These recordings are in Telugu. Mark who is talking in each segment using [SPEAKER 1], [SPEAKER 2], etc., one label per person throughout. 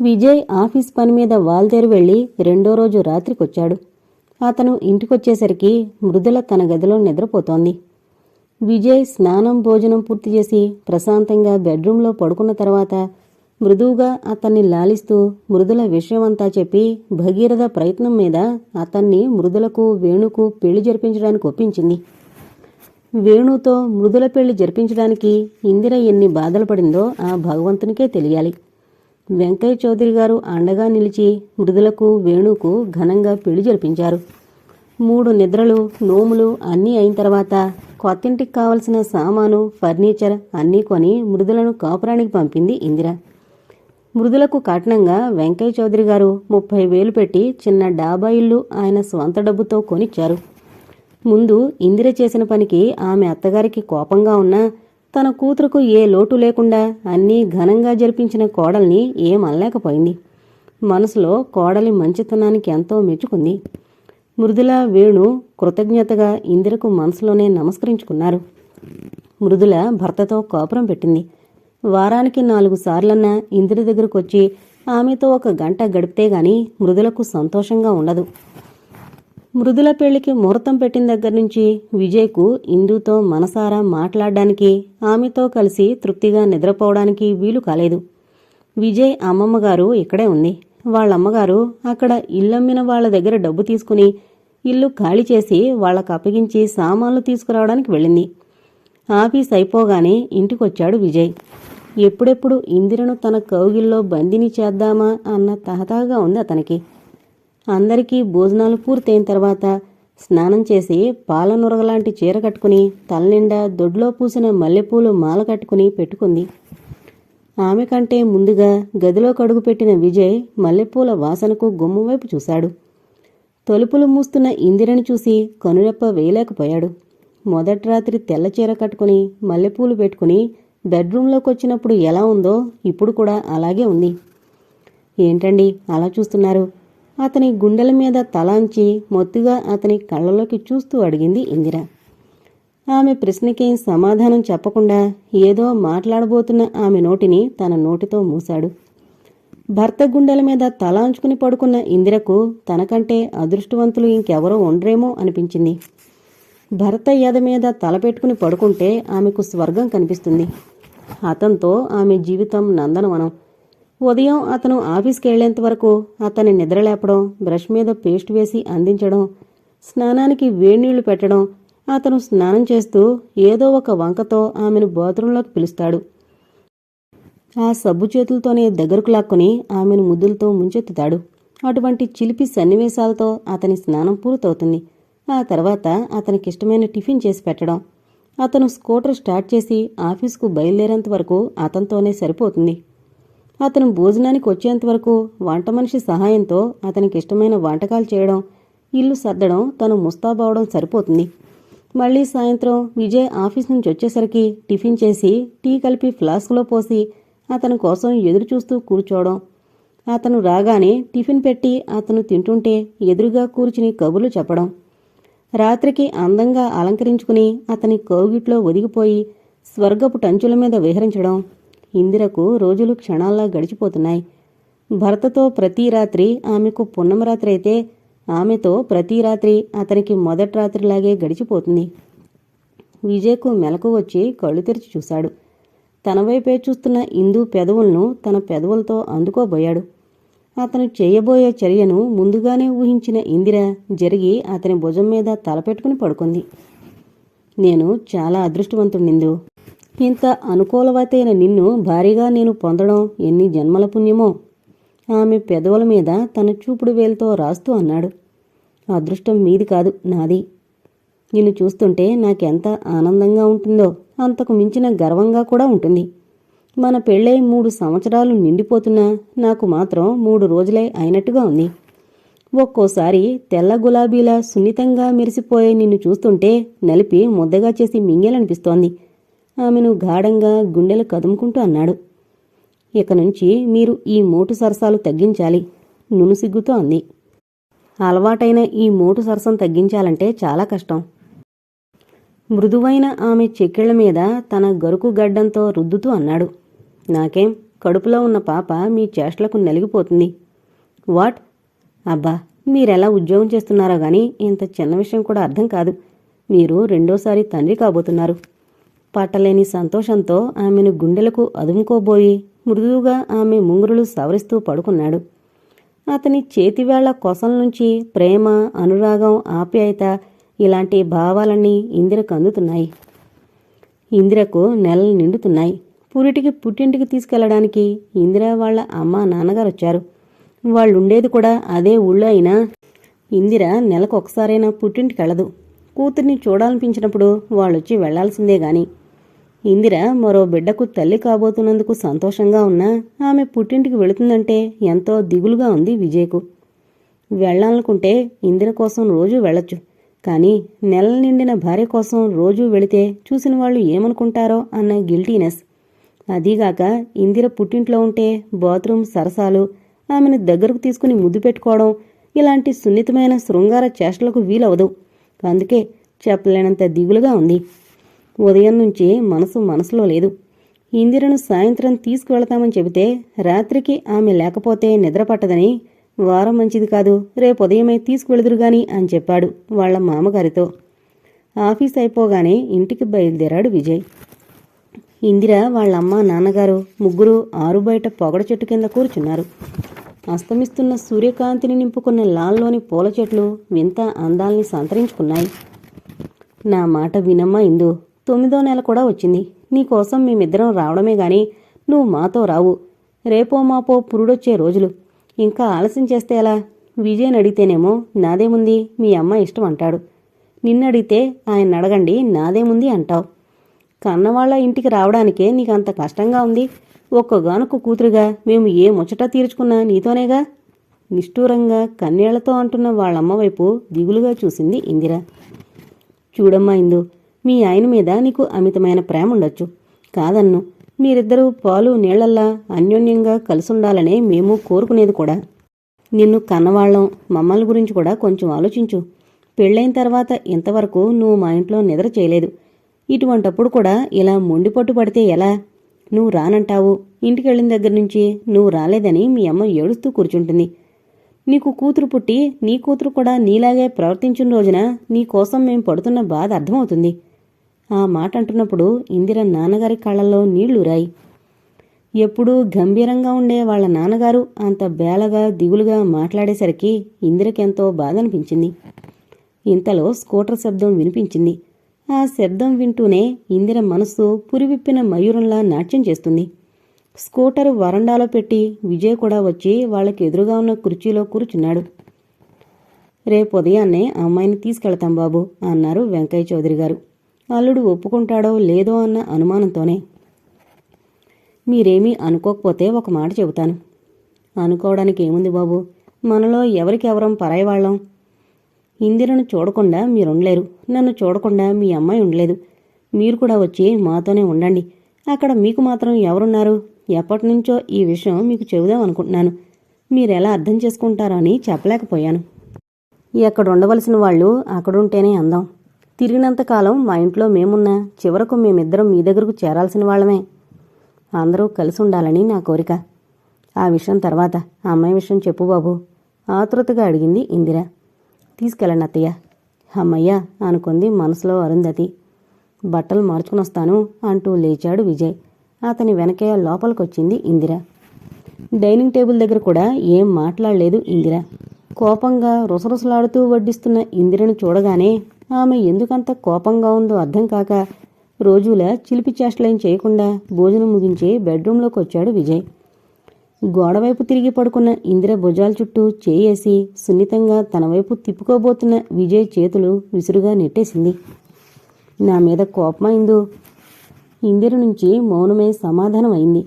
[SPEAKER 1] విజయ్ ఆఫీస్ పని మీద వాల్దేరు వెళ్ళి రెండో రోజు రాత్రికొచ్చాడు. అతను ఇంటికొచ్చేసరికి మృదుల తన గదిలో నిద్రపోతోంది. విజయ్ స్నానం భోజనం పూర్తి చేసి ప్రశాంతంగా బెడ్రూంలో పడుకున్న తర్వాత మృదువుగా అతన్ని లాలిస్తూ మృదుల విషయమంతా చెప్పి భగీరథ ప్రయత్నం మీద అతన్ని మృదులకు వేణుకు పెళ్ళి జరిపించడానికి ఒప్పించింది. వేణుతో మృదుల పెళ్ళి జరిపించడానికి ఇందిర ఎన్ని బాధలు పడిందో ఆ భగవంతునికే తెలియాలి. వెంకయ్య చౌదరి గారు అండగా నిలిచి మృదులకు వేణుకు ఘనంగా పెళ్ళి జరిపించారు. మూడు నిద్రలు నోములు అన్నీ అయిన తర్వాత కొత్తింటికి కావలసిన సామాను ఫర్నిచర్ అన్నీ కొని మృదులను కాపురానికి పంపింది ఇందిర. మృదులకు కట్నంగా వెంకయ్య చౌదరి గారు ముప్పై వేలు పెట్టి చిన్న డాబా ఇల్లు ఆయన స్వంత డబ్బుతో కొనిచ్చారు. ముందు ఇందిర చేసిన పనికి ఆమె అత్తగారికి కోపంగా ఉన్నా తన కూతురుకు ఏ లోటు లేకుండా అన్నీ ఘనంగా జరిపించిన కోడల్ని ఏమనలేకపోయింది మనసులో కోడలి మంచితనానికి ఎంతో మెచ్చుకుంది. మృదుల వేణు కృతజ్ఞతగా ఇందిరకు మనసులోనే నమస్కరించుకున్నారు. మృదుల భర్తతో కోపరం పెట్టింది. వారానికి నాలుగు సార్లన్నా ఇందిర దగ్గరకు వచ్చి ఆమెతో ఒక గంట గడిపితే గాని మృదులకు సంతోషంగా ఉండదు. మృదుల పెళ్ళికి ముహూర్తం పెట్టిన దగ్గర నుంచి విజయ్కు ఇందుతో మనసారా మాట్లాడడానికి ఆమెతో కలిసి తృప్తిగా నిద్రపోవడానికి వీలు కాలేదు. విజయ్ అమ్మమ్మగారు ఇక్కడే ఉంది. వాళ్ళమ్మగారు అక్కడ ఇల్లమ్మిన వాళ్ళ దగ్గర డబ్బు తీసుకుని ఇల్లు ఖాళీ చేసి వాళ్ళకు అప్పగించి సామాన్లు తీసుకురావడానికి వెళ్ళింది. ఆఫీస్ అయిపోగానే ఇంటికొచ్చాడు విజయ్. ఎప్పుడెప్పుడు ఇందిరను తన కౌగిల్లో బందిని చేద్దామా అన్న తహతహగా ఉంది అతనికి. అందరికీ భోజనాలు పూర్తయిన తర్వాత స్నానం చేసి పాలనురగలాంటి చీర కట్టుకుని తలనిండా దొడ్లో పూసిన మల్లెపూలు మాల కట్టుకుని పెట్టుకుంది. ఆమె కంటే ముందుగా గదిలో కడుగు పెట్టిన విజయ్ మల్లెపూల వాసనకు గుమ్మం వైపు చూశాడు. తలుపులు మూస్తున్న ఇందిరని చూసి కనురెప్ప వేయలేకపోయాడు. మొదటి రాత్రి తెల్ల చీర కట్టుకుని మల్లెపూలు పెట్టుకుని బెడ్రూంలోకి వచ్చినప్పుడు ఎలా ఉందో ఇప్పుడు కూడా అలాగే ఉంది. ఏంటండి అలా చూస్తున్నారు? అతని గుండెల మీద తలాంచి మొత్తుగా అతని కళ్ళలోకి చూస్తూ అడిగింది ఇందిర. ఆమె ప్రశ్నకేం సమాధానం చెప్పకుండా ఏదో మాట్లాడబోతున్న ఆమె నోటిని తన నోటితో మూశాడు. భర్త గుండెల మీద తలాంచుకుని పడుకున్న ఇందిరకు తనకంటే అదృష్టవంతులు ఇంకెవరో ఉండరేమో అనిపించింది. భర్త ఎద మీద తలపెట్టుకుని పడుకుంటే ఆమెకు స్వర్గం కనిపిస్తుంది. అతనితో ఆమె జీవితం నందనవనం. ఉదయం అతను ఆఫీస్కి వెళ్ళేంత వరకు అతన్ని నిద్రలేపడం బ్రష్ మీద పేస్ట్ వేసి అందించడం స్నానానికి వేడినీళ్ళు పెట్టడం అతను స్నానం చేస్తూ ఏదో ఒక వంకతో ఆమెను బాత్రూంలోకి పిలుస్తాడు. ఆ సబ్బు చేతులతోనే దగ్గరకు లాక్కుని ఆమెను ముద్దులతో ముంచెత్తుతాడు. అటువంటి చిలిపి సన్నివేశాలతో అతని స్నానం పూర్తవుతుంది. ఆ తర్వాత అతనికిష్టమైన టిఫిన్ చేసి పెట్టడం. అతను స్కూటర్ స్టార్ట్ చేసి ఆఫీస్కు బయలుదేరేంత వరకు అతనితోనే సరిపోతుంది. అతను భోజనానికి వచ్చేంత వరకు వంట మనిషి సహాయంతో అతనికి ఇష్టమైన వంటకాలు చేయడం ఇల్లు సర్దడం తను ముస్తాబవడం సరిపోతుంది. మళ్ళీ సాయంత్రం విజయ్ ఆఫీస్ నుంచి వచ్చేసరికి టిఫిన్ చేసి టీ కలిపి ఫ్లాస్క్లో పోసి అతని కోసం ఎదురు చూస్తూ కూర్చోవడం. అతను రాగానే టిఫిన్ పెట్టి అతను తింటుంటే ఎదురుగా కూర్చుని కబుర్లు చెప్పడం. రాత్రికి అందంగా అలంకరించుకుని అతని కౌగిట్లో ఒదిగిపోయి స్వర్గపు టంచుల మీద విహరించడం. ఇందిరకు రోజులు క్షణాల్లా గడిచిపోతున్నాయి. భర్తతో ప్రతి రాత్రి ఆమెకు పున్నమ రాత్రి అయితే ఆమెతో ప్రతి రాత్రి అతనికి మొదటి రాత్రిలాగే గడిచిపోతుంది. విజయ్కు మెలకు వచ్చి కళ్ళు తెరిచి చూశాడు. తన వైపే చూస్తున్న ఇందు పెదవులను తన పెదవులతో అందుకోబోయాడు. అతను చేయబోయే చర్యను ముందుగానే ఊహించిన ఇందిర జరిగి అతని భుజం మీద తలపెట్టుకుని పడుకుంది. నేను చాలా అదృష్టవంతుణ్ణిందు ఇంత అనుకూలవతైన నిన్ను భారీగా నేను పొందడం ఎన్ని జన్మల పుణ్యమో? ఆమె పెదవుల మీద తన చూపుడు వేలుతో రాస్తూ అన్నాడు. అదృష్టం మీది కాదు నాది. నిన్ను చూస్తుంటే నాకెంత ఆనందంగా ఉంటుందో అంతకు మించిన గర్వంగా కూడా ఉంటుంది. మన పెళ్ళై మూడు సంవత్సరాలు నిండిపోతున్నా నాకు మాత్రం మూడు రోజులే అయినట్టుగా ఉంది. ఒక్కోసారి తెల్ల గులాబీలా సున్నితంగా మెరిసిపోయే నిన్ను చూస్తుంటే నలిపి ముద్దగా చేసి మింగేలనిపిస్తోంది. ఆమెను గాఢంగా గుండెలు కదుముకుంటూ అన్నాడు. ఇక నుంచి మీరు ఈ మోటు సరసాలు తగ్గించాలి నునుసిగ్గుతో అంది. అలవాటైన ఈ మోటు సరసం తగ్గించాలంటే చాలా కష్టం. మృదువైన ఆమె చెక్కిళ్ళ మీద తన గరుకు గడ్డంతో రుద్దుతూ అన్నాడు. నాకేం కడుపులో ఉన్న పాప మీ చేష్టలకు నలిగిపోతుంది. వాట్? అబ్బా మీరెలా ఉద్యోగం చేస్తున్నారో గాని ఇంత చిన్న విషయం కూడా అర్థం కాదు. మీరు రెండోసారి తండ్రి కాబోతున్నారు. పట్టలేని సంతోషంతో ఆమెను గుండెలకు అదుముకోబోయి మృదువుగా ఆమె ముంగురులు సవరిస్తూ పడుకున్నాడు. అతని చేతివేళ్ళ కొసల నుంచి ప్రేమ అనురాగం ఆప్యాయత ఇలాంటి భావాలన్నీ ఇందిరకు అందుతున్నాయి. ఇందిరకు నెలలు నిండుతున్నాయి. పురిటికి పుట్టింటికి తీసుకెళ్ళడానికి ఇందిర వాళ్ళ అమ్మ నాన్నగారు వచ్చారు. వాళ్ళుండేది కూడా అదే ఊళ్ళో అయినా ఇందిర నెలకు ఒకసారైనా పుట్టింటికి వెళ్ళదు. కూతుర్ని చూడాలనిపించినప్పుడు వాళ్ళొచ్చి వెళ్ళాల్సిందే గాని ఇందిర మరో బిడ్డకు తల్లి కాబోతున్నందుకు సంతోషంగా ఉన్నా ఆమె పుట్టింటికి వెళుతుందంటే ఎంతో దిగులుగా ఉంది విజయ్కు. వెళ్ళాలనుకుంటే ఇందిర కోసం రోజూ వెళ్ళొచ్చు. కానీ నెల నిండిన భార్య కోసం రోజూ వెళితే చూసిన వాళ్ళు ఏమనుకుంటారో అన్న గిల్టీనెస్. అదీగాక ఇందిర పుట్టింట్లో ఉంటే బాత్రూమ్ సరసాలు ఆమెను దగ్గరకు తీసుకుని ముద్దు పెట్టుకోవడం ఇలాంటి సున్నితమైన శృంగార చేష్టలకు వీలవదు. అందుకే చెప్పలేనంత దిగులుగా ఉంది. ఉదయం నుంచి మనసు మనసులో లేదు. ఇందిరను సాయంత్రం తీసుకువెళతామని చెబితే రాత్రికి ఆమె లేకపోతే నిద్ర పట్టదని వారం మంచిది కాదు రేపు ఉదయమే తీసుకువెళుదురుగాని అని చెప్పాడు వాళ్ళ మామగారితో. ఆఫీస్ అయిపోగానే ఇంటికి బయలుదేరాడు విజయ్. ఇందిర వాళ్ళమ్మ నాన్నగారు ముగ్గురు ఆరు బయట పొగడ చెట్టు కింద కూర్చున్నారు. అస్తమిస్తున్న సూర్యకాంతిని నింపుకున్న లాల్లోని పూల చెట్లు వింత అందాల్ని సంతరించుకున్నాయి. నా మాట వినమ్మా ఇందు. తొమ్మిదో నెల కూడా వచ్చింది. నీకోసం మేమిద్దరం రావడమే గాని నువ్వు మాతో రావు. రేపో మాపో పురుడొచ్చే రోజులు. ఇంకా ఆలస్యం చేస్తే ఎలా? విజయ్ అడిగితేనేమో నాదేముంది? మీ అమ్మ ఇష్టం అంటాడు. నిన్నడిగితే ఆయన అడగండి నాదేముంది అంటావు. కన్నవాళ్ళ ఇంటికి రావడానికే నీకంత కష్టంగా ఉంది. ఒక్కగానొక్క కూతురుగా మేము ఏ ముచ్చట తీర్చుకున్నా నీతోనేగా? నిష్ఠూరంగా కన్నేళ్ళతో అంటున్న వాళ్ళమ్మ వైపు దిగులుగా చూసింది ఇందిర. చూడమ్మా ఇందు మీ ఆయన మీద నీకు అమితమైన ప్రేమ ఉండొచ్చు. కాదన్ను. మీరిద్దరూ పాలు నీళ్ళల్లా అన్యోన్యంగా కలిసుండాలనే మేము కోరుకునేది కూడా. నిన్ను కన్నవాళ్ళం మమ్మల్ని గురించి కూడా కొంచెం ఆలోచించు. పెళ్ళైన తర్వాత ఇంతవరకు నువ్వు మా ఇంట్లో నిద్ర చేయలేదు. ఇటువంటప్పుడు కూడా ఇలా మొండిపట్టు పడితే ఎలా? నువ్వు రానంటావు. ఇంటికెళ్ళిన దగ్గర నుంచి నువ్వు రాలేదని మీ అమ్మ ఏడుస్తూ కూర్చుంటుంది. నీకు కూతురు పుట్టి నీ కూతురు కూడా నీలాగే ప్రవర్తించిన రోజున నీ కోసం మేం పడుతున్న బాధ అర్థమవుతుంది. ఆ మాట అంటున్నప్పుడు ఇందిర నాన్నగారి కళ్ళల్లో నీళ్ళురాయి ఎప్పుడూ గంభీరంగా ఉండే వాళ్ళ నాన్నగారు అంత బేలగా దిగులుగా మాట్లాడేసరికి ఇందిరకెంతో బాధ అనిపించింది ఇంతలో స్కూటర్ శబ్దం వినిపించింది. ఆ శబ్దం వింటూనే ఇందిర మనస్సు పురివిప్పిన మయూరంలా నాట్యం చేస్తుంది. స్కూటర్ వరండాలో పెట్టి విజయ్ కూడా వచ్చి వాళ్ళకి ఎదురుగా ఉన్న కుర్చీలో కూర్చున్నాడు. రేపు ఉదయాన్నే అమ్మాయిని తీసుకెళ్తాం బాబు అన్నారు వెంకయ్య చౌదరి గారు. అల్లుడు ఒప్పుకుంటాడో లేదో అన్న అనుమానంతోనే. మీరేమీ అనుకోకపోతే ఒక మాట చెబుతాను. అనుకోవడానికి ఏముంది బాబు? మనలో ఎవరికెవరం పరాయి వాళ్ళం ఇందిరను చూడకుండా మీరుండలేరు. నన్ను చూడకుండా మీ అమ్మాయి ఉండలేదు. మీరు కూడా వచ్చి మాతోనే ఉండండి. అక్కడ మీకు మాత్రం ఎవరున్నారు? ఎప్పటి నుంచో ఈ విషయం మీకు చెబుదాం అనుకుంటున్నాను. మీరెలా అర్థం చేసుకుంటారో అని చెప్పలేకపోయాను. ఎక్కడ ఉండవలసిన వాళ్ళు అక్కడుంటేనే అందం. తిరిగినంతకాలం మా ఇంట్లో మేమున్నా చివరకు మేమిద్దరం మీ దగ్గరకు చేరాల్సిన వాళ్ళమే. అందరూ కలిసి ఉండాలని నా కోరిక. ఆ విషయం తర్వాత ఆ అమ్మాయి విషయం చెప్పు బాబు ఆతృతగా అడిగింది ఇందిర. తీసుకెళ్ళండి అత్తయ్య. అమ్మయ్య అనుకుంది మనసులో అరుంధతి. బట్టలు మార్చుకుని వస్తాను అంటూ లేచాడు విజయ్. అతని వెనకే లోపలికొచ్చింది ఇందిర. డైనింగ్ టేబుల్ దగ్గర కూడా ఏం మాట్లాడలేదు ఇందిర. కోపంగా రుసరుసలాడుతూ వడ్డిస్తున్న ఇందిరను చూడగానే ఆమె ఎందుకంత కోపంగా ఉందో అర్థం కాక రోజులా చిలిపి చేష్టలేం చేయకుండా భోజనం ముగించి బెడ్రూంలోకి వచ్చాడు విజయ్. గోడవైపు తిరిగి పడుకున్న ఇందిర భుజాల చుట్టూ చేయేసి సున్నితంగా తన వైపు తిప్పుకోబోతున్న విజయ్ చేతులు విసురుగా నెట్టేసింది. నా మీద కోపమైందు ఇందిర నుంచి మౌనమే సమాధానం అయింది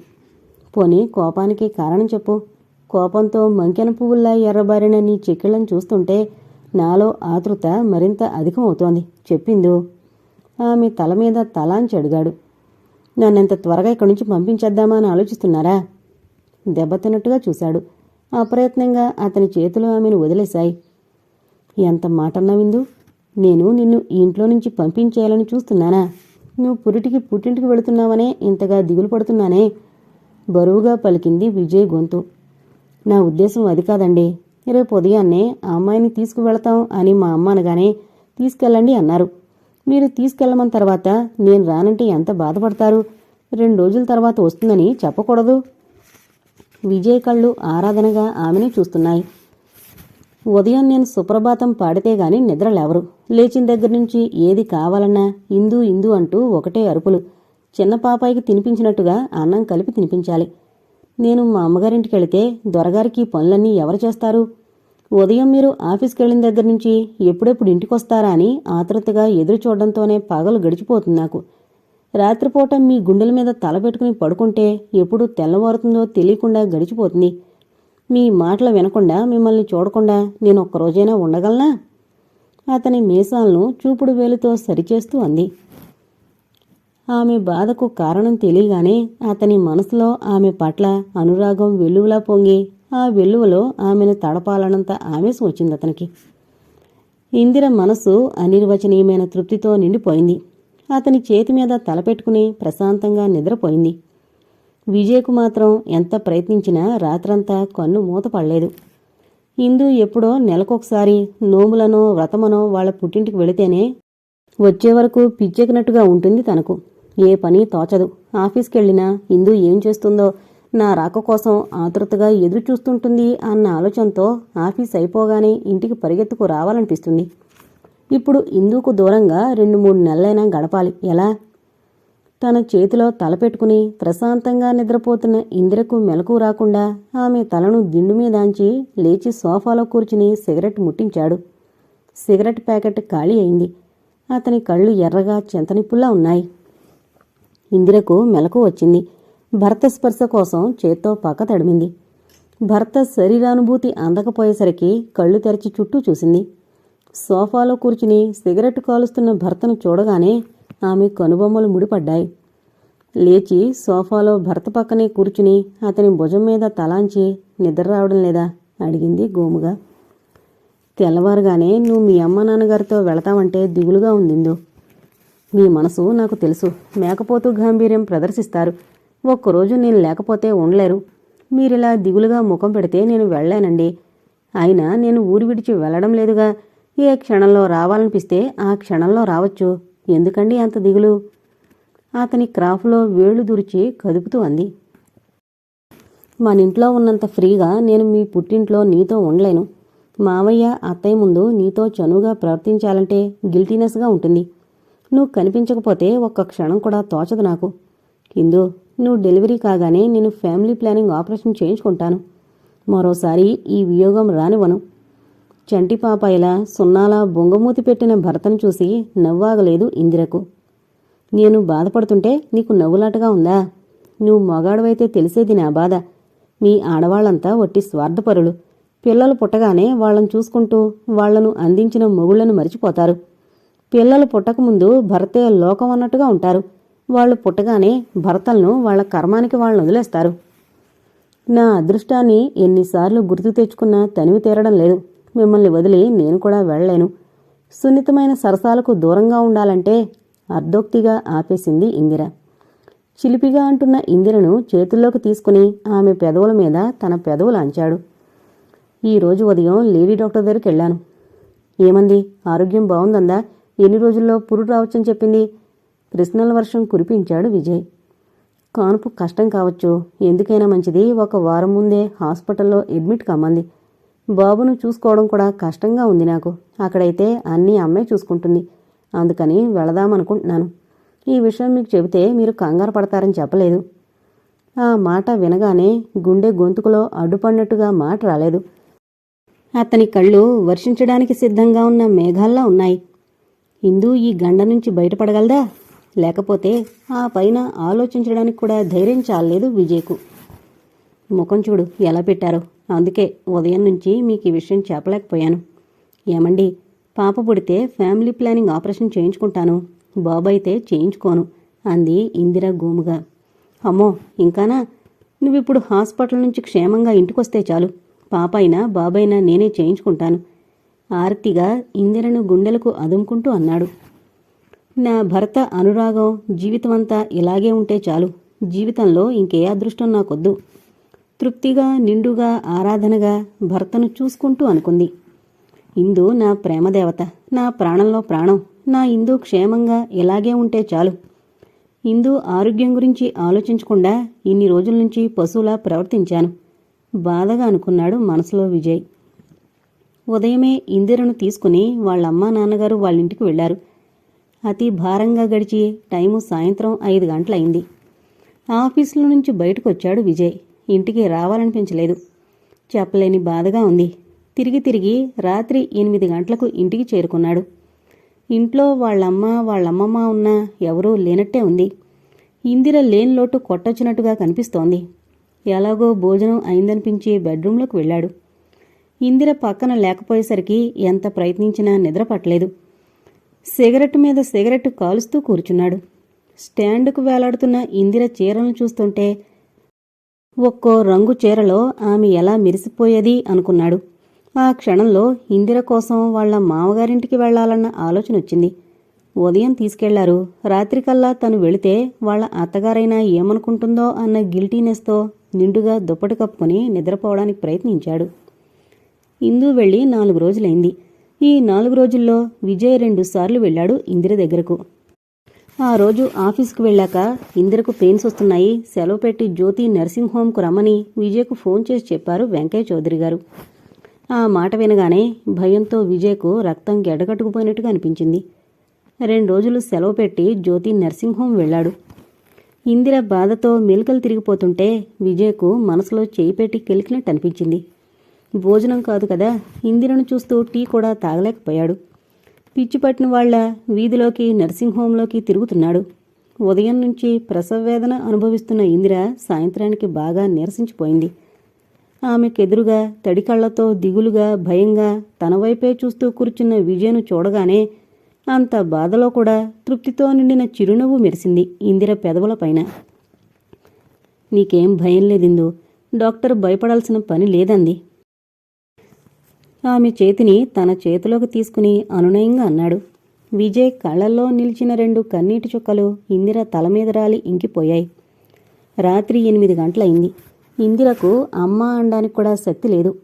[SPEAKER 1] పోనీ కోపానికి కారణం చెప్పు. కోపంతో మంకెన పువ్వుల్లా ఎర్రబారిన నీ చెక్కిళ్ళను చూస్తుంటే నాలో ఆతృత మరింత అధికమవుతోంది. చెప్పిందో? ఆమె తల మీద తలాంచి అడిగాడు. నన్నంత త్వరగా ఇక్కడి నుంచి పంపించేద్దామా అని ఆలోచిస్తున్నారా? దెబ్బతిన్నట్టుగా చూశాడు. అప్రయత్నంగా అతని చేతులు ఆమెను వదిలేశాయి. ఎంత మాటన్నావిందు నేను నిన్ను ఈ ఇంట్లో నుంచి పంపించేయాలని చూస్తున్నానా? నువ్వు పురిటికి పుట్టింటికి వెళుతున్నావనే ఇంతగా దిగులు పడుతున్నానే? బరువుగా పలికింది విజయ్ గొంతు. నా ఉద్దేశం అది కాదండి. రేపు ఉదయాన్నే ఆ అమ్మాయిని తీసుకువెళతాం అని మా అమ్మ అనగానే తీసుకెళ్ళండి అన్నారు. మీరు తీసుకెళ్ళమన్న తర్వాత నేను రానంటే ఎంత బాధపడతారు? రెండు రోజుల తర్వాత వస్తుందని చెప్పకూడదు. విజయ్ కళ్ళు ఆరాధనగా ఆమెని చూస్తున్నాయి. ఉదయం నేను సుప్రభాతం పాడితే గాని నిద్రలేవరు. లేచిన దగ్గర నుంచి ఏది కావాలన్నా ఇందు ఇందు అంటూ ఒకటే అరుపులు. చిన్న పాపాయికి తినిపించినట్టుగా అన్నం కలిపి తినిపించాలి. నేను మా అమ్మగారింటికి వెళితే దొరగారికి పనులన్నీ ఎవరు చేస్తారు? ఉదయం మీరు ఆఫీస్కి వెళ్ళిన దగ్గర నుంచి ఎప్పుడెప్పుడు ఇంటికొస్తారా అని ఆతృతగా ఎదురు చూడడంతోనే పగలు గడిచిపోతుంది నాకు. రాత్రిపూట మీ గుండెల మీద తల పెట్టుకుని పడుకుంటే ఎప్పుడు తెల్లవారుతుందో తెలియకుండా గడిచిపోతుంది. మీ మాటలు వినకుండా మిమ్మల్ని చూడకుండా నేను ఒక్క రోజైనా ఉండగలనా? అతని మీసాలను చూపుడు వేలుతో సరిచేస్తూ అంది. ఆమె బాధకు కారణం తెలియగానే అతని మనసులో ఆమె పట్ల అనురాగం వెల్లువలా పొంగి ఆ వెల్లువలో ఆమెను తడపాలనంత ఆవేశం వచ్చింది అతనికి. ఇందిర మనసు అనిర్వచనీయమైన తృప్తితో నిండిపోయింది. అతని చేతి మీద తలపెట్టుకుని ప్రశాంతంగా నిద్రపోయింది. విజయ్కు మాత్రం ఎంత ప్రయత్నించినా రాత్రంతా కన్ను మూతపడలేదు ఇందు ఎప్పుడో నెలకొకసారి నోములనో వ్రతమనో వాళ్ళ పుట్టింటికి వెళితేనే వచ్చే వరకు పిచ్చెక్కినట్టుగా ఉంటుంది తనకు. ఏ పని తోచదు. ఆఫీస్కి వెళ్ళినా ఇందు ఏం చేస్తుందో నా రాక కోసం ఆతృతగా ఎదురు చూస్తుంటుంది అన్న ఆలోచనతో ఆఫీస్ అయిపోగానే ఇంటికి పరిగెత్తుకు రావాలనిపిస్తుంది. ఇప్పుడు ఇందుకు దూరంగా రెండు మూడు నెలలైనా గడపాలి. ఎలా? తన చేతిలో తల పెట్టుకుని ప్రశాంతంగా నిద్రపోతున్న ఇందిరకు మెలకు రాకుండా ఆమె తలను దిండు మీదాంచి లేచి సోఫాలో కూర్చుని సిగరెట్ ముట్టించాడు. సిగరెట్ ప్యాకెట్ ఖాళీ అయింది. అతని కళ్ళు ఎర్రగా చెంతనిప్పుల్లా ఉన్నాయి. ఇందిరకు మెలకు వచ్చింది. భర్త స్పర్శ కోసం చేత్తో పక్క తడిమింది. భర్త శరీరానుభూతి అందకపోయేసరికి కళ్ళు తెరిచి చుట్టూ చూసింది. సోఫాలో కూర్చుని సిగరెట్ కాలుస్తున్న భర్తను చూడగానే ఆమె కనుబొమ్మలు ముడిపడ్డాయి. లేచి సోఫాలో భర్త పక్కనే కూర్చుని అతని భుజం మీద తలాంచి నిద్ర రావడం లేదా? అడిగింది గోముగా. తెల్లవారుగానే నువ్వు మీ అమ్మ నాన్నగారితో వెళతావంటే దిగులుగా ఉందిందో. మీ మనసు నాకు తెలుసు. మేకపోతూ గాంభీర్యం ప్రదర్శిస్తారు. ఒక్కరోజు నేను లేకపోతే ఉండలేరు. మీరిలా దిగులుగా ముఖం పెడితే నేను వెళ్ళానండి అయినా నేను ఊరు విడిచి వెళ్ళడం లేదుగా. ఏ క్షణంలో రావాలనిపిస్తే ఆ క్షణంలో రావచ్చు. ఎందుకండి అంత దిగులు? అతని క్రాఫ్లో వేళ్ళు దురిచి కదుపుతూ అంది. మన ఇంట్లో ఉన్నంత ఫ్రీగా నేను మీ పుట్టింట్లో నీతో ఉండలేను. మావయ్య అత్తయ్య ముందు నీతో చనువుగా ప్రవర్తించాలంటే గిల్టీనెస్గా ఉంటుంది. నువ్వు కనిపించకపోతే ఒక్క క్షణం కూడా తోచదు నాకు. ఇందు నువ్వు డెలివరీ కాగానే నేను ఫ్యామిలీ ప్లానింగ్ ఆపరేషన్ చేయించుకుంటాను. మరోసారి ఈ వియోగం రానివ్వను. చంటి పాపాయిలా సున్నాలా బొంగమూతి పెట్టిన భర్తను చూసి నవ్వాగలేదు ఇందిరకు. నేను బాధపడుతుంటే నీకు నవ్వులాటగా ఉందా? నువ్వు మగాడవైతే తెలిసేది నా బాధ. మీ ఆడవాళ్ళంతా వట్టి స్వార్థపరులు. పిల్లలు పుట్టగానే వాళ్ళని చూసుకుంటూ వాళ్ళను అందించిన మొగుళ్ళను మరిచిపోతారు. పిల్లలు పుట్టకముందు భర్తే లోకం అన్నట్టుగా ఉంటారు. వాళ్ళు పుట్టగానే భర్తలను వాళ్ళ కర్మానికి వాళ్ళని వదిలేస్తారు. నా అదృష్టాన్ని ఎన్నిసార్లు గుర్తు తెచ్చుకున్నా తనివి తీరడం లేదు. మిమ్మల్ని వదిలి నేను కూడా వెళ్ళలేను. సున్నితమైన సరసాలకు దూరంగా ఉండాలంటే అర్ధోక్తిగా ఆపేసింది ఇందిర. చిలిపిగా అంటున్న ఇందిరను చేతుల్లోకి తీసుకుని ఆమె పెదవుల మీద తన పెదవులు అంచాడు. ఈరోజు ఉదయం లేడీ డాక్టర్ దగ్గరికి వెళ్ళాను. ఏమంది? ఆరోగ్యం బాగుందందా? ఎన్ని రోజుల్లో పురుడు రావచ్చని చెప్పింది? ప్రశ్నల వర్షం కురిపించాడు విజయ్. కానుపు కష్టం కావచ్చు. ఎందుకైనా మంచిది. ఒక వారం ముందే హాస్పిటల్లో అడ్మిట్ కమ్మంది. బాబును చూసుకోవడం కూడా కష్టంగా ఉంది నాకు. అక్కడైతే అన్నీ అమ్మే చూసుకుంటుంది. అందుకని వెళదామనుకుంటున్నాను. ఈ విషయం మీకు చెబితే మీరు కంగారు పడతారని చెప్పలేదు. ఆ మాట వినగానే గుండె గొంతుకులో అడ్డుపడినట్టుగా మాట రాలేదు. అతని కళ్ళు వర్షించడానికి సిద్ధంగా ఉన్న మేఘాల్లా ఉన్నాయి. ఇందు ఈ గండ నుంచి బయటపడగలదా? లేకపోతే ఆ పైన ఆలోచించడానికి కూడా ధైర్యం చాలలేదు విజయ్కు. ముఖం చూడు ఎలా పెట్టారో. అందుకే ఉదయం నుంచి మీకు ఈ విషయం చెప్పలేకపోయాను. ఏమండి? పాప పుడితే ఫ్యామిలీ ప్లానింగ్ ఆపరేషన్ చేయించుకుంటాను. బాబు అయితే చేయించుకోను అంది ఇందిర గోముగా. అమ్మో ఇంకానా? నువ్విప్పుడు హాస్పిటల్ నుంచి క్షేమంగా ఇంటికొస్తే చాలు. పాప అయినా బాబైనా నేనే చేయించుకుంటాను. ఆర్తిగా ఇందిరను గుండెలకు అదుముకుంటూ అన్నాడు. నా భర్త అనురాగం జీవితమంతా ఇలాగే ఉంటే చాలు. జీవితంలో ఇంకే అదృష్టం నాకొద్దు. తృప్తిగా నిండుగా ఆరాధనగా భర్తను చూసుకుంటూ అనుకుంది. ఇందు నా ప్రేమదేవత నా ప్రాణంలో ప్రాణం నా ఇందు క్షేమంగా ఇలాగే ఉంటే చాలు. ఇందు ఆరోగ్యం గురించి ఆలోచించకుండా ఇన్ని రోజుల నుంచి పశువులా ప్రవర్తించాను. బాధగా అనుకున్నాడు మనసులో విజయ్. ఉదయమే ఇందిరను తీసుకుని వాళ్ళమ్మ నాన్నగారు వాళ్ళింటికి వెళ్ళారు అతి భారంగా గడిచి టైము సాయంత్రం ఐదు గంటలైంది. ఆఫీసులో నుంచి బయటకు వచ్చాడు విజయ్. ఇంటికి రావాలనిపించలేదు. చెప్పలేని బాధగా ఉంది. తిరిగి తిరిగి రాత్రి ఎనిమిది గంటలకు ఇంటికి చేరుకున్నాడు. ఇంట్లో వాళ్ళమ్మ వాళ్ళమ్మమ్మ ఉన్నా ఎవరూ లేనట్టే ఉంది. ఇందిర లేని లోటు కొట్టొచ్చినట్టుగా కనిపిస్తోంది. ఎలాగో భోజనం అయిందనిపించి బెడ్రూంలోకి వెళ్ళాడు. ఇందిర పక్కన లేకపోయేసరికి ఎంత ప్రయత్నించినా నిద్ర పట్టలేదు సిగరెట్ మీద సిగరెట్ కాలుస్తూ కూర్చున్నాడు. స్టాండుకు వేలాడుతున్న ఇందిర చీరలను చూస్తుంటే ఒక్కో రంగు చీరలో ఆమె ఎలా మెరిసిపోయేది అనుకున్నాడు. ఆ క్షణంలో ఇందిర కోసం వాళ్ళ మామగారింటికి వెళ్ళాలన్న ఆలోచన వచ్చింది. ఉదయం తీసుకెళ్ళారు. రాత్రికల్లా తను వెళితే వాళ్ళ అత్తగారైనా ఏమనుకుంటుందో అన్న గిల్టీనెస్తో నిండుగా దుప్పటి కప్పుకొని నిద్రపోవడానికి ప్రయత్నించాడు. ఇందు వెళ్ళి నాలుగు రోజులైంది. ఈ నాలుగు రోజుల్లో విజయ్ రెండుసార్లు వెళ్ళాడు ఇందిర దగ్గరకు. ఆ రోజు ఆఫీస్కి వెళ్ళాక ఇందిరకు పెయిన్స్ వస్తున్నాయి. సెలవు పెట్టి జ్యోతి నర్సింగ్ హోంకు రమ్మని విజయ్కు ఫోన్ చేసి చెప్పారు వెంకయ్య చౌదరి గారు. ఆ మాట వినగానే భయంతో విజయ్కు రక్తం గెడగట్టుకుపోయినట్టుగా అనిపించింది. రెండు రోజులు సెలవు పెట్టి జ్యోతి నర్సింగ్ హోం వెళ్ళాడు. ఇందిర బాధతో మెలికలు తిరిగిపోతుంటే విజయ్కు మనసులో చేయి పెట్టి కెలికినట్టు అనిపించింది. భోజనం కాదు కదా. ఇందిరను చూస్తూ టీ కూడా తాగలేకపోయాడు. పిచ్చి పట్టిన వాళ్ళ వీధిలోకి నర్సింగ్ హోంలోకి తిరుగుతున్నాడు. ఉదయం నుంచి ప్రసవ వేదన అనుభవిస్తున్న ఇందిర సాయంత్రానికి బాగా నీరసించిపోయింది. ఆమెకెదురుగా తడి కళ్ళతో దిగులుగా భయంగా తన వైపే చూస్తూ కూర్చున్న విజయను చూడగానే అంత బాధలో కూడా తృప్తితో నిండిన చిరునవ్వు మెరిసింది ఇందిర పెదవులపైన నీకేం భయం లేదిందో డాక్టర్ భయపడాల్సిన పని లేదంది. ఆమె చేతిని తన చేతిలోకి తీసుకుని అనునయంగా అన్నాడు. విజయ్ కళ్ళల్లో నిలిచిన రెండు కన్నీటి చుక్కలు ఇందిర తల మీద రాలి ఇంకిపోయాయి. రాత్రి ఎనిమిది గంటలైంది. ఇందిరకు అమ్మ అనడానికి కూడా శక్తి లేదు.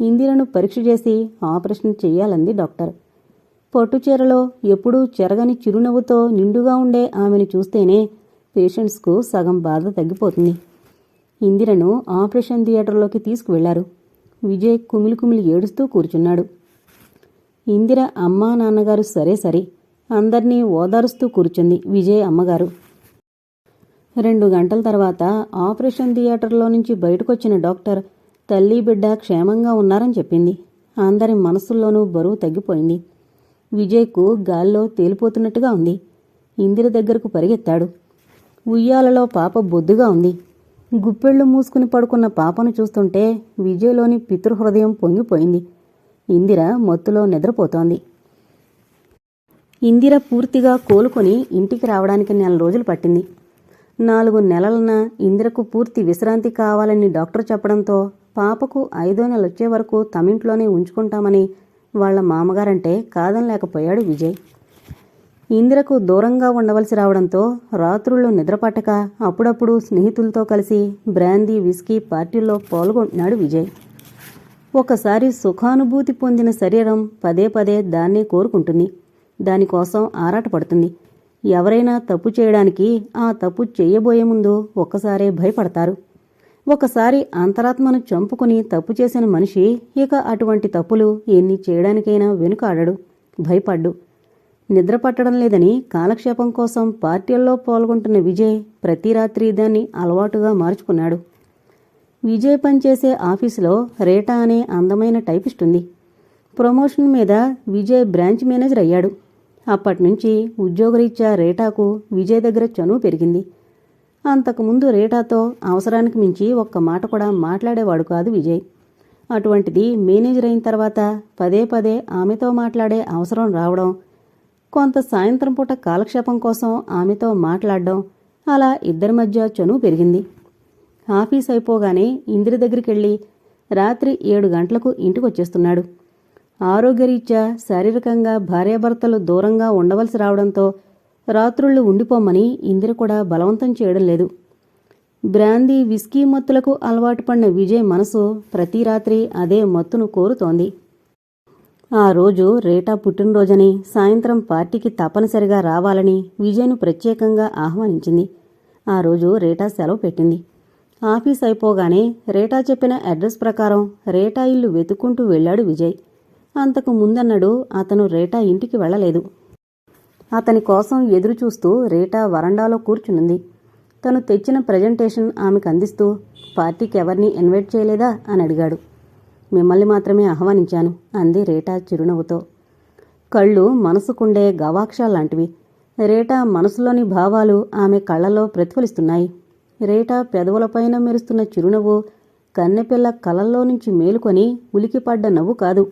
[SPEAKER 1] ఇందిరను పరీక్ష చేసి ఆపరేషన్ చేయాలంది డాక్టర్. పట్టుచీరలో ఎప్పుడూ చెరగని చిరునవ్వుతో నిండుగా ఉండే ఆమెను చూస్తేనే పేషెంట్స్కు సగం బాధ తగ్గిపోతుంది. ఇందిరను ఆపరేషన్ థియేటర్లోకి తీసుకువెళ్ళారు. విజయ్ కుమిలి కుమిలి ఏడుస్తూ కూర్చున్నాడు. ఇందిర అమ్మా నాన్నగారు సరే సరే అందర్నీ ఓదారుస్తూ కూర్చుంది విజయ్ అమ్మగారు. రెండు గంటల తర్వాత ఆపరేషన్ థియేటర్లో నుంచి బయటకొచ్చిన డాక్టర్ తల్లి బిడ్డ క్షేమంగా ఉన్నారని చెప్పింది. అందరి మనసుల్లోనూ బరువు తగ్గిపోయింది. విజయ్కు గాల్లో తేలిపోతున్నట్టుగా ఉంది. ఇందిర దగ్గరకు పరిగెత్తాడు. ఉయ్యాలలో పాప బొద్దుగా ఉంది. గుప్పెళ్ళు మూసుకుని పడుకున్న పాపను చూస్తుంటే విజయ్లోని పితృహృదయం పొంగిపోయింది. ఇందిర మత్తులో నిద్రపోతోంది. ఇందిర పూర్తిగా కోలుకొని ఇంటికి రావడానికి నెల రోజులు పట్టింది. నాలుగు నెలలన ఇందిరకు పూర్తి విశ్రాంతి కావాలని డాక్టర్ చెప్పడంతో పాపకు ఐదో నెల వచ్చే వరకు తమింట్లోనే ఉంచుకుంటామని వాళ్ళ మామగారంటే కాదనలేకపోయాడు విజయ్. ఇందిరకు దూరంగా ఉండవలసి రావడంతో రాత్రుల్లో నిద్రపట్టక అప్పుడప్పుడు స్నేహితులతో కలిసి బ్రాందీ విస్కీ పార్టీల్లో పాల్గొంటున్నాడు విజయ్. ఒకసారి సుఖానుభూతి పొందిన శరీరం పదే పదే దాన్నే కోరుకుంటుంది. దానికోసం ఆరాటపడుతుంది. ఎవరైనా తప్పు చేయడానికి ఆ తప్పు చేయబోయే ముందు ఒక్కసారే భయపడతారు. ఒకసారి అంతరాత్మను చంపుకుని తప్పు చేసిన మనిషి ఇక అటువంటి తప్పులు ఎన్ని చేయడానికైనా వెనుకాడడు భయపడ్డు. నిద్ర పట్టడం లేదని కాలక్షేపం కోసం పార్టీల్లో పాల్గొంటున్న విజయ్ ప్రతి రాత్రి దాన్ని అలవాటుగా మార్చుకున్నాడు. విజయ్ పనిచేసే ఆఫీసులో రేటా అనే అందమైన టైపిస్ట్ ఉంది. ప్రమోషన్ మీద విజయ్ బ్రాంచ్ మేనేజర్ అయ్యాడు. అప్పటినుంచి ఉద్యోగరీత్యా రేటాకు విజయ్ దగ్గర చనువు పెరిగింది. అంతకుముందు రేటాతో అవసరానికి మించి ఒక్క మాట కూడా మాట్లాడేవాడు కాదు విజయ్. అటువంటిది మేనేజర్ అయిన తర్వాత పదే పదే ఆమెతో మాట్లాడే అవసరం రావడం కొంత సాయంత్రం పూట కాలక్షేపం కోసం ఆమెతో మాట్లాడడం అలా ఇద్దరి మధ్య చనువు పెరిగింది. ఆఫీస్ అయిపోగానే ఇందిరి దగ్గరికి వెళ్ళి రాత్రి ఏడు గంటలకు ఇంటికి వచ్చేస్తున్నాడు ఆరోగ్యరీత్యా శారీరకంగా భార్యాభర్తలు దూరంగా ఉండవలసి రావడంతో రాత్రుళ్ళు ఉండిపోమని ఇందిర కూడా బలవంతం చేయడం లేదు. బ్రాందీ విస్కీ మత్తులకు అలవాటు పడిన విజయ్ మనసు ప్రతి రాత్రి అదే మత్తును కోరుతోంది. ఆ రోజు రేటా పుట్టినరోజని సాయంత్రం పార్టీకి తప్పనిసరిగా రావాలని విజయ్ను ప్రత్యేకంగా ఆహ్వానించింది. ఆ రోజు రేటా సెలవు పెట్టింది. ఆఫీస్ అయిపోగానే రేటా చెప్పిన అడ్రస్ ప్రకారం రేటా ఇల్లు వెతుక్కుంటూ వెళ్ళాడు విజయ్. అంతకు ముందన్నడు అతను రేటా ఇంటికి వెళ్ళలేదు. అతని కోసం ఎదురు చూస్తూ రేటా వరండాలో కూర్చునుంది. తను తెచ్చిన ప్రజెంటేషన్ ఆమెకు అందిస్తూ పార్టీకి ఎవరిని ఇన్వైట్ చేయలేదా? అని అడిగాడు. మిమ్మల్ని మాత్రమే ఆహ్వానించాను అంది రేటా చిరునవ్వుతో. కళ్ళు మనసుకుండే గవాక్షాల్లాంటివి రేటా మనసులోని భావాలు ఆమె కళ్ళలో ప్రతిఫలిస్తున్నాయి. రేటా పెదవులపైన మెరుస్తున్న చిరునవ్వు కన్నెపిల్ల కలల్లో నుంచి మేలుకొని ఉలికిపడ్డ నవ్వు కాదు.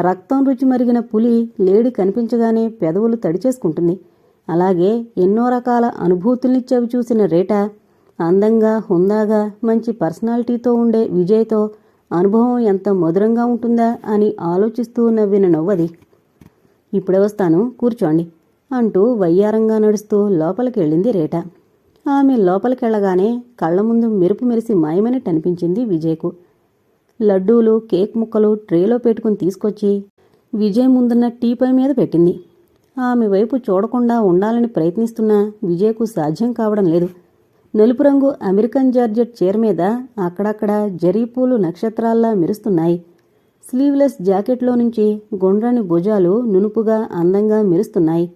[SPEAKER 1] రక్తం రుచి మరిగిన పులి లేడి కనిపించగానే పెదవులు తడిచేసుకుంటుంది. అలాగే ఎన్నో రకాల అనుభూతుల్ని చవి చూసిన రేటా అందంగా హుందాగా మంచి పర్సనాలిటీతో ఉండే విజయ్తో అనుభవం ఎంత మధురంగా ఉంటుందా అని ఆలోచిస్తూ నవ్విన నవ్వది. ఇప్పుడే వస్తాను కూర్చోండి అంటూ వయ్యారంగా నడుస్తూ లోపలికి వెళ్ళింది రేట. ఆమె లోపలికెళ్ళగానే కళ్ళ ముందు మెరుపు మెరిసి మాయమైనట్టు అనిపించింది విజయ్కు. లడ్డూలు కేక్ ముక్కలు ట్రేలో పెట్టుకుని తీసుకొచ్చి విజయ్ ముందున్న టీపై మీద పెట్టింది. ఆమె వైపు చూడకుండా ఉండాలని ప్రయత్నిస్తున్నా విజయ్కు సాధ్యం కావడం లేదు. నలుపు రంగు అమెరికన్ జార్జెట్ చీర మీద అక్కడక్కడ జరీపూలు నక్షత్రాల్లా మెరుస్తున్నాయి. స్లీవ్లెస్ జాకెట్లో నుంచి గుండ్రని భుజాలు నునుపుగా అందంగా మెరుస్తున్నాయి.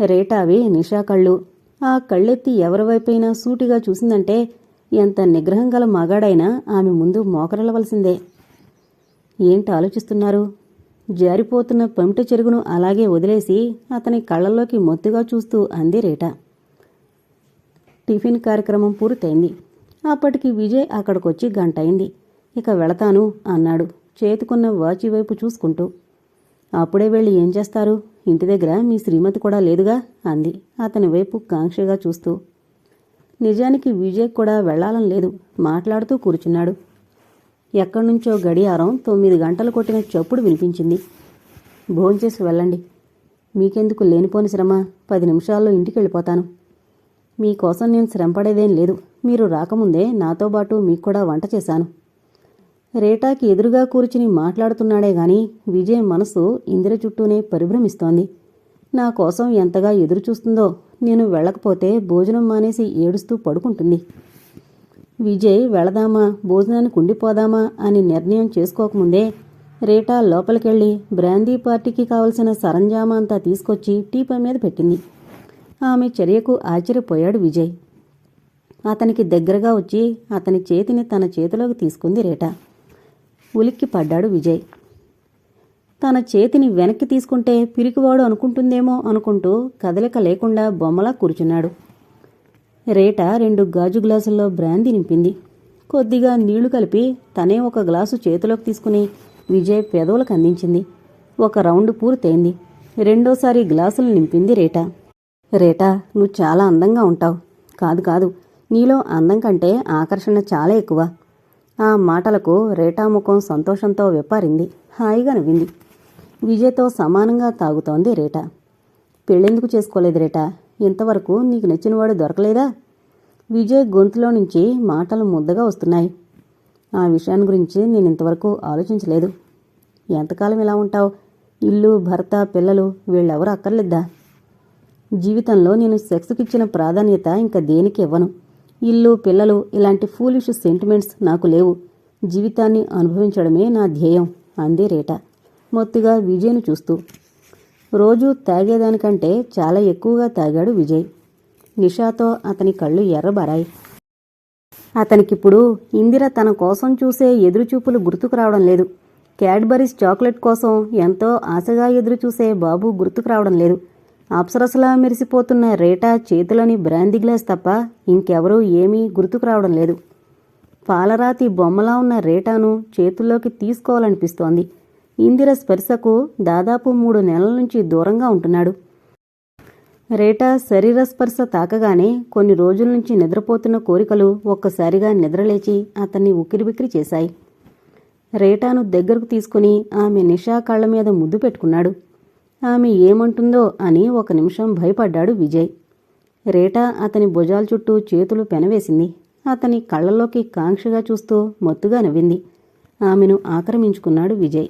[SPEAKER 1] రేటావి నిషా కళ్ళు. ఆ కళ్ళెత్తి ఎవరి వైపైనా సూటిగా చూసిందంటే ఎంత నిగ్రహం గల మగాడైనా ఆమె ముందు మోకరలవలసిందే ఏంటి ఆలోచిస్తున్నారు? జారిపోతున్న పమిట చెరుగును అలాగే వదిలేసి అతని కళ్ళల్లోకి మొత్తుగా చూస్తూ అంది రేట. టిఫిన్ కార్యక్రమం పూర్తయింది. అప్పటికి విజయ్ అక్కడికొచ్చి గంట అయింది ఇక వెళతాను అన్నాడు చేతుకున్న వాచి వైపు చూసుకుంటూ. అప్పుడే వెళ్ళి ఏం చేస్తారు? ఇంటి దగ్గర మీ శ్రీమతి కూడా లేదుగా? అంది. అతని వైపు కాంక్షగా చూస్తూ. నిజానికి విజయ్ కూడా వెళ్ళాలని లేదు. మాట్లాడుతూ కూర్చున్నాడు. ఎక్కడ్నుంచో గడియారం తొమ్మిది గంటలు కొట్టిన చప్పుడు వినిపించింది. భోంచేసి వెళ్ళండి. మీకెందుకు లేనిపోని శ్రమ? పది నిమిషాల్లో ఇంటికి వెళ్ళిపోతాను మీకోసం నేను శ్రమపడేదేం లేదు. మీరు రాకముందే నాతో పాటు మీకు కూడా వంట చేశాను. రేటాకి ఎదురుగా కూర్చుని మాట్లాడుతున్నాడే గాని విజయ్ మనసు ఇందిర చుట్టూనే పరిభ్రమిస్తోంది. నా కోసం ఎంతగా ఎదురు చూస్తుందో నేను వెళ్ళకపోతే భోజనం మానేసి ఏడుస్తూ పడుకుంటుంది. విజయ్ వెళదామా భోజనానికి ఉండిపోదామా అని నిర్ణయం చేసుకోకముందే రేటా లోపలికెళ్ళి బ్రాందీ పార్టీకి కావలసిన సరంజామా అంతా తీసుకొచ్చి టీపై మీద పెట్టింది. ఆమె చర్యకు ఆశ్చర్యపోయాడు విజయ్. అతనికి దగ్గరగా వచ్చి అతని చేతిని తన చేతిలోకి తీసుకుంది రేట. ఉలిక్కి పడ్డాడు విజయ్. తన చేతిని వెనక్కి తీసుకుంటే పిరికివాడు అనుకుంటుందేమో అనుకుంటూ కదలిక లేకుండా బొమ్మలా కూర్చున్నాడు. రేట రెండు గాజు గ్లాసుల్లో బ్రాందీ నింపింది. కొద్దిగా నీళ్ళు కలిపి తనే ఒక గ్లాసు చేతిలోకి తీసుకుని విజయ్ పెదవులకు అందించింది. ఒక రౌండ్ పూర్తయింది. రెండోసారి గ్లాసులు నింపింది రేటా. రేటా నువ్వు చాలా అందంగా ఉంటావు. కాదు కాదు. నీలో అందం కంటే ఆకర్షణ చాలా ఎక్కువ. ఆ మాటలకు రేటా ముఖం సంతోషంతో విప్పారింది. హాయిగా నవ్వింది. విజయ్తో సమానంగా తాగుతోంది రేటా. పెళ్ళెందుకు చేసుకోలేదు రేటా? ఇంతవరకు నీకు నచ్చినవాడు దొరకలేదా? విజయ్ గొంతులో నుంచి మాటలు ముద్దగా వస్తున్నాయి. ఆ విషయాన్ని గురించి నేను ఇంతవరకు ఆలోచించలేదు. ఎంతకాలం ఇలా ఉంటావు? ఇల్లు భర్త పిల్లలు వీళ్ళెవరూ అక్కర్లేద్దా? జీవితంలో నేను సెక్స్కి ఇచ్చిన ప్రాధాన్యత ఇంకా దేనికి ఇవ్వను. ఇల్లు పిల్లలు ఇలాంటి ఫూలిష్ సెంటిమెంట్స్ నాకు లేవు. జీవితాన్ని అనుభవించడమే నా ధ్యేయం అంది రేట. మొత్తుగా విజయ్ను చూస్తూ. రోజూ తాగేదానికంటే చాలా ఎక్కువగా తాగాడు విజయ్. నిషాతో అతని కళ్ళు ఎర్రబారాయి. అతనికిప్పుడు ఇందిర తన కోసం చూసే ఎదురుచూపులు గుర్తుకు రావడం లేదు. క్యాడ్బరీస్ చాక్లెట్ కోసం ఎంతో ఆశగా ఎదురుచూసే బాబు గుర్తుకు రావడం లేదు. అప్సరసలా మెరిసిపోతున్న రేటా చేతిలోని బ్రాంది గ్లాస్ తప్ప ఇంకెవరూ ఏమీ గుర్తుకు రావడం లేదు. పాలరాతి బొమ్మలా ఉన్న రేటాను చేతుల్లోకి తీసుకోవాలనిపిస్తోంది. ఇందిర స్పర్శకు దాదాపు మూడు నెలల నుంచి దూరంగా ఉంటున్నాడు. రేటా శరీర స్పర్శ తాకగానే కొన్ని రోజుల నుంచి నిద్రపోతున్న కోరికలు ఒక్కసారిగా నిద్రలేచి అతన్ని ఉక్కిరిబిక్కిరి చేశాయి. రేటాను దగ్గరకు తీసుకుని ఆమె నిషా కళ్ళ మీద ముద్దు పెట్టుకున్నాడు. ఆమె ఏమంటుందో అని ఒక నిమిషం భయపడ్డాడు విజయ్. రేటా అతని భుజాల చుట్టూ చేతులు పెనవేసింది. అతని కళ్ళలోకి కాంక్షగా చూస్తూ మొత్తుగా నవ్వింది. ఆమెను ఆక్రమించుకున్నాడు విజయ్.